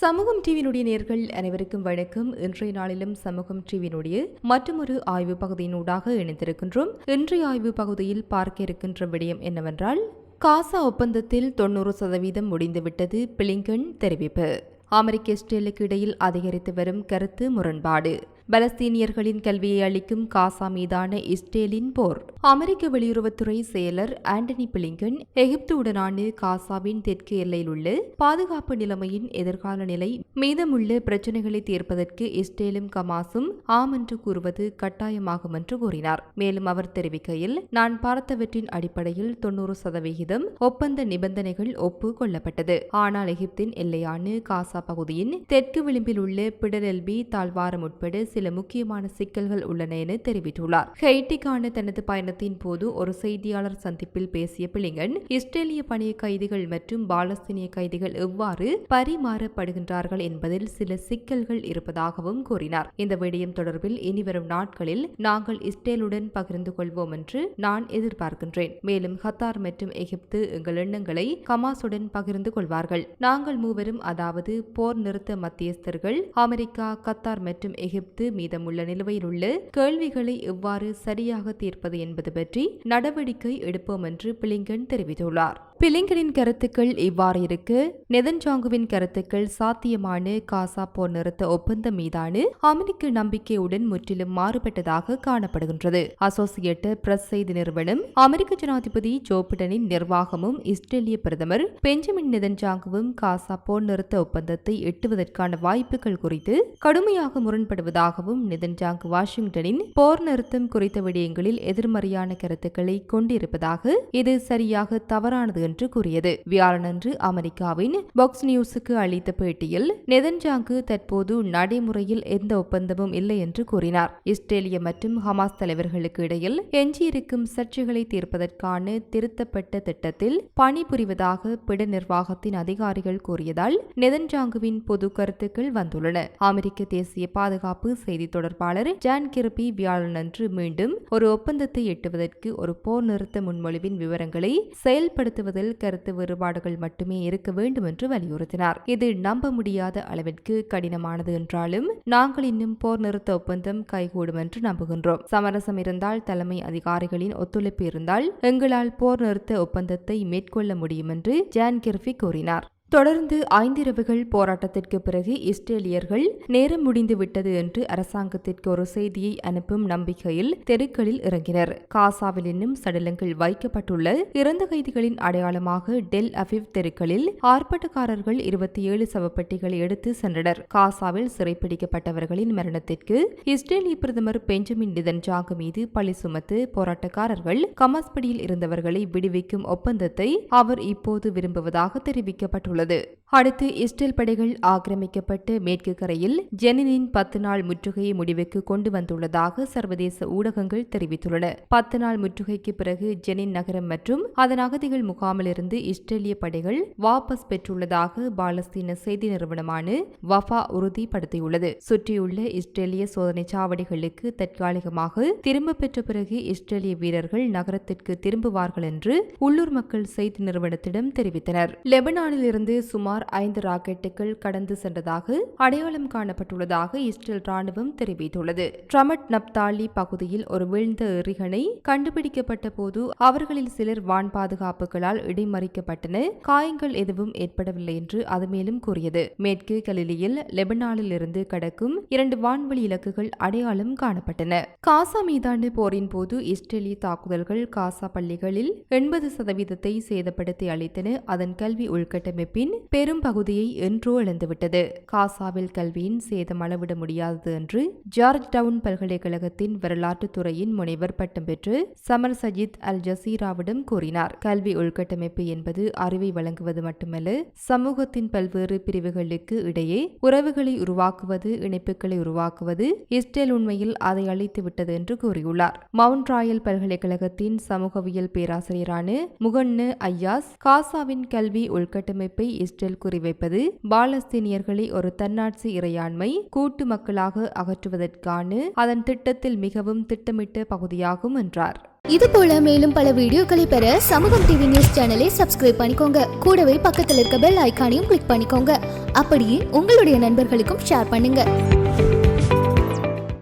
சமூகம் டிவியினுடைய நேர்கள் அனைவருக்கும் வணக்கம். இன்றைய நாளிலும் சமூகம் டிவியினுடைய மற்றொரு ஆய்வு பகுதியினூடாக இணைந்திருக்கின்றோம். இன்றைய ஆய்வு பகுதியில் பார்க்க இருக்கின்ற விடயம் என்னவென்றால் காசா ஒப்பந்தத்தில் தொண்ணூறு சதவீதம் முடிந்துவிட்டது பிளிங்கன் தெரிவிப்பு. அமெரிக்க இஸ்ரேலுக்கு இடையில் அதிகரித்து வரும் கருத்து முரண்பாடு. பலஸ்தீனியர்களின் கல்வியை அளிக்கும் காசா மீதான இஸ்ரேலின் போர். அமெரிக்க வெளியுறவுத்துறை செயலர் ஆண்டனி பிளிங்கன் எகிப்துடனான காசாவின் தெற்கு எல்லையில் உள்ள பாதுகாப்பு நிலைமையின் எதிர்கால நிலை மீதமுள்ள பிரச்சினைகளை தீர்ப்பதற்கு இஸ்ரேலும் கமாசும் ஆம் என்று கூறுவது கட்டாயமாகும் என்று கூறினார். மேலும் அவர் தெரிவிக்கையில் நான் பார்த்தவற்றின் அடிப்படையில் தொன்னூறு சதவிகிதம் ஒப்பந்த நிபந்தனைகள் ஒப்பு கொள்ளப்பட்டது ஆனால் எகிப்தின் எல்லையான காசா பகுதியின் தெற்கு விளிம்பில் உள்ள பிடரெல்பி தாழ்வாரம் உட்பட சில முக்கியமான சிக்கல்கள் உள்ளன என தெரிவித்துள்ளார். ஹெய்டிக்கான தனது பயணத்தின் போது ஒரு செய்தியாளர் சந்திப்பில் பேசிய பிளிங்கன் இஸ்ரேலிய பணிய கைதிகள் மற்றும் பாலஸ்தீனிய கைதிகள் எவ்வாறு பரிமாறப்படுகின்றார்கள் என்பதில் சில சிக்கல்கள் இருப்பதாகவும் கூறினார். இந்த விடயம் தொடர்பில் இனிவரும் நாட்களில் நாங்கள் இஸ்ரேலுடன் பகிர்ந்து கொள்வோம் என்று நான் எதிர்பார்க்கின்றேன். மேலும் கத்தார் மற்றும் எகிப்து எங்கள் எண்ணங்களை கமாசுடன் பகிர்ந்து கொள்வார்கள். நாங்கள் மூவரும் அதாவது போர் நிறுத்த மத்தியஸ்தர்கள் அமெரிக்கா கத்தார் மற்றும் எகிப்து மீதமுள்ள நிலுவையில் உள்ள கேள்விகளை எவ்வாறு சரியாக தீர்ப்பது என்பது பற்றி நடவடிக்கை எடுப்போம் என்று பிளிங்கன் தெரிவித்துள்ளார். பிலிங்கனின் கருத்துக்கள் இவ்வாறு இருக்கு. நெதன்ஜாங்குவின் கருத்துக்கள் சாத்தியமான காசா போர் நிறுத்த ஒப்பந்தம் மீதான அமெரிக்க நம்பிக்கையுடன் முற்றிலும் மாறுபட்டதாக காணப்படுகின்றது. அசோசியேட்டட் பிரஸ் செய்தி நிறுவனம் அமெரிக்க ஜனாதிபதி ஜோ பிடனின் நிர்வாகமும் இஸ்ரேலிய பிரதமர் பெஞ்சமின் நெதன்ஜாங்குவும் காசா போர் நிறுத்த ஒப்பந்தத்தை எட்டுவதற்கான வாய்ப்புகள் குறித்து கடுமையாக முரண்படுவதாகவும் நெதன்ஜாங்கு வாஷிங்டனின் போர் நிறுத்தம் குறித்த விடயங்களில் எதிர்மறையான கருத்துக்களை கொண்டிருப்பதாக இது சரியாக தவறானது என்று கூறியது. வியாழனன்று அமெரிக்காவின் பாக்ஸ் நியூஸுக்கு அளித்த பேட்டியில் நெதன்ஜாங்கு தற்போது நடைமுறையில் எந்த ஒப்பந்தமும் இல்லை என்று கூறினார். இஸ்ரேலிய மற்றும் ஹமாஸ் தலைவர்களுக்கு இடையில் எஞ்சியிருக்கும் சர்ச்சைகளை தீர்ப்பதற்கான திருத்தப்பட்ட திட்டத்தில் பணிபுரிவதாக பிட நிர்வாகத்தின் அதிகாரிகள் கூறியதால் நெதன்ஜாங்குவின் பொது கருத்துக்கள் வந்துள்ளன. அமெரிக்க தேசிய பாதுகாப்பு செய்தி தொடர்பாளர் ஜான் கிருபி வியாழனன்று மீண்டும் ஒரு ஒப்பந்தத்தை எட்டுவதற்கு ஒரு போர் நிறுத்த முன்மொழிவின் விவரங்களை செயல்படுத்துவதில் கருத்து வேறுபாடுகள் மட்டுமே இருக்க வேண்டும் என்று வலியுறுத்தினார். இது நம்ப முடியாத அளவிற்கு கடினமானது என்றாலும் நாங்கள் இன்னும் போர் நிறுத்த ஒப்பந்தம் கைகூடும் என்று நம்புகின்றோம். சமரசம் இருந்தால் தலைமை அதிகாரிகளின் ஒத்துழைப்பு இருந்தால் எங்களால் போர் நிறுத்த ஒப்பந்தத்தை மேற்கொள்ள முடியும் என்று ஜான் கிர்ஃபி கூறினார். தொடர்ந்து ஐந்திரவுகள் போராட்டத்திற்கு பிறகு இஸ்ரேலியர்கள் நேரம் முடிந்து விட்டது என்று அரசாங்கத்திற்கு ஒரு செய்தியை அனுப்பும் நம்பிக்கையில் தெருக்களில் இறங்கினர். காசாவில் இன்னும் சடலங்கள் வைக்கப்பட்டுள்ள இறந்த கைதிகளின் அடையாளமாக டெல் அபிவ் தெருக்களில் ஆர்ப்பாட்டக்காரர்கள் இருபத்தி ஏழு சவப்பெட்டிகளை எடுத்து சென்றனர். காசாவில் சிறைப்பிடிக்கப்பட்டவர்களின் மரணத்திற்கு இஸ்ரேலிய பிரதமர் பெஞ்சமின் நிதன்ஜாங் மீது பழி சுமத்து போராட்டக்காரர்கள் கமாஸ்படியில் இருந்தவர்களை விடுவிக்கும் ஒப்பந்தத்தை அவர் இப்போது விரும்புவதாக தெரிவிக்கப்பட்டுள்ளது. உள்ளது அடுத்து இஸ்ரேல் படைகள் ஆக்கிரமிக்கப்பட்டு மேற்கு கரையில் ஜெனினின் பத்து நாள் முற்றுகையை முடிவுக்கு கொண்டு வந்துள்ளதாக சர்வதேச ஊடகங்கள் தெரிவித்துள்ளன. பத்து நாள் முற்றுகைக்கு பிறகு ஜெனின் நகரம் மற்றும் அதன் அகதிகள் முகாமிலிருந்து இஸ்ரேலிய படைகள் வாபஸ் பெற்றுள்ளதாக பாலஸ்தீன செய்தி நிறுவனமான வஃபா உறுதிப்படுத்தியுள்ளது. சுற்றியுள்ள இஸ்ரேலிய சோதனை சாவடிகளுக்கு தற்காலிகமாக திரும்ப பெற்ற பிறகு இஸ்ரேலிய வீரர்கள் நகரத்திற்கு திரும்புவார்கள் என்று உள்ளூர் மக்கள் செய்தி நிறுவனத்திடம் தெரிவித்தனர். லெபனானிலிருந்து சுமார் சுமார் ஐந்து ராக்கெட்டுகள் கடந்து சென்றதாக அடையாளம் காணப்பட்டுள்ளதாக இஸ்ரேல் ராணுவம் தெரிவித்துள்ளது. ட்ரமட் நப்தாலி பகுதியில் ஒரு வீழ்ந்த எறிகணை கண்டுபிடிக்கப்பட்ட போது அவர்களில் சிலர் வான் பாதுகாப்புகளால் இடைமறிக்கப்பட்டன. காயங்கள் எதுவும் ஏற்படவில்லை என்று அது மேலும் கூறியது. மேற்கு கலிலியில் லெபனானில் இருந்து கடக்கும் இரண்டு வான்வெளி இலக்குகள் அடையாளம் காணப்பட்டன. காசா மீதான போரின் போது இஸ்ரேலிய தாக்குதல்கள் காசா பள்ளிகளில் எண்பது சதவீதத்தை சேதப்படுத்தி அளித்தன. அதன் கல்வி உள்கட்டமைப்பின் பெரும் பகுதியை என்றோ இழந்துவிட்டது. காசாவில் கல்வியின் சேதம் அளவிட முடியாதது என்று ஜார்ஜ் டவுன் பல்கலைக்கழகத்தின் வரலாற்று துறையின் முனைவர் பட்டம் பெற்று சமர் சஜித் அல் ஜசீராவிடம் கூறினார். கல்வி உள்கட்டமைப்பு என்பது அறிவை வழங்குவது மட்டுமல்ல சமூகத்தின் பல்வேறு பிரிவுகளுக்கு இடையே உறவுகளை உருவாக்குவது இணைப்புகளை உருவாக்குவது இஸ்ரேல் உண்மையில் அதை அழித்து விட்டது என்று கூறியுள்ளார். மவுண்ட் ராயல் பல்கலைக்கழகத்தின் சமூகவியல் பேராசிரியரான முகன்னு ஐயாஸ் காசாவின் கல்வி உள்கட்டமைப்பை இஸ்ரேல் குறிவைப்பது பாலஸ்தீனியர்களை ஒரு தன்னாட்சி இறையாண்மை கூட்டு மக்களாக அகற்றுவதற்கான அதன் திட்டத்தில் மிகவும் திட்டமிட்ட பகுதியாகும் என்றார். இது போல மேலும் பல வீடியோக்களை பெற சமூகம் டிவி நியூஸ் சேனலை சப்ஸ்கிரைப் பண்ணிக்கோங்க. கூடவே பக்கத்தில் இருக்க பெல் ஐகானையும் கிளிக் பண்ணிக்கோங்க. அப்படியே உங்களுடைய நண்பர்களுக்கும் ஷேர் பண்ணுங்க.